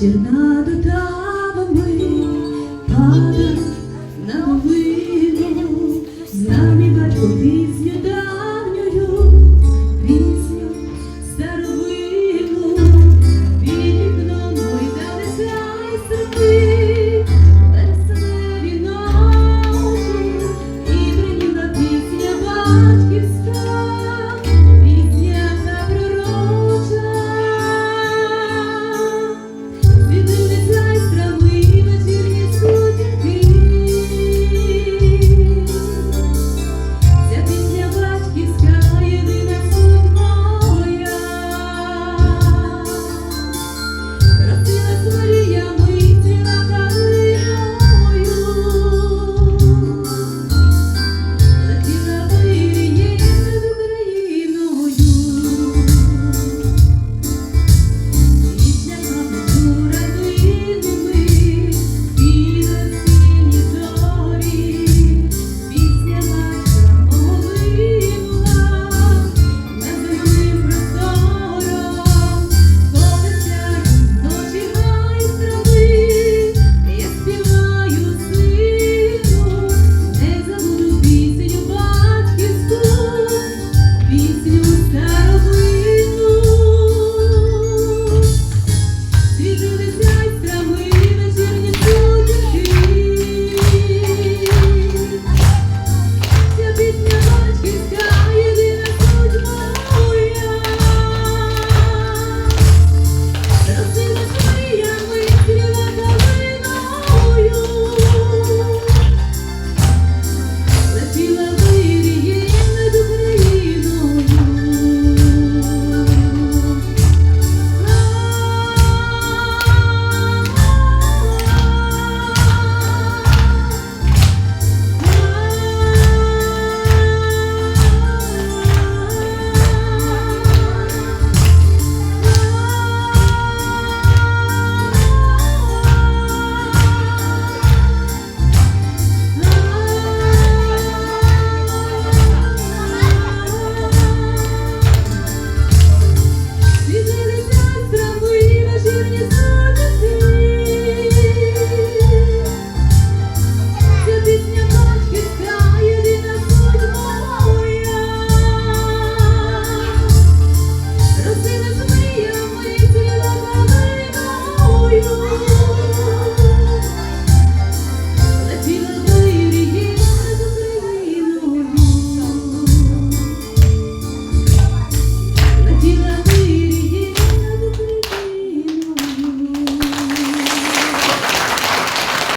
Вечір над отавами падав на вину, з нами батько пів. you do this.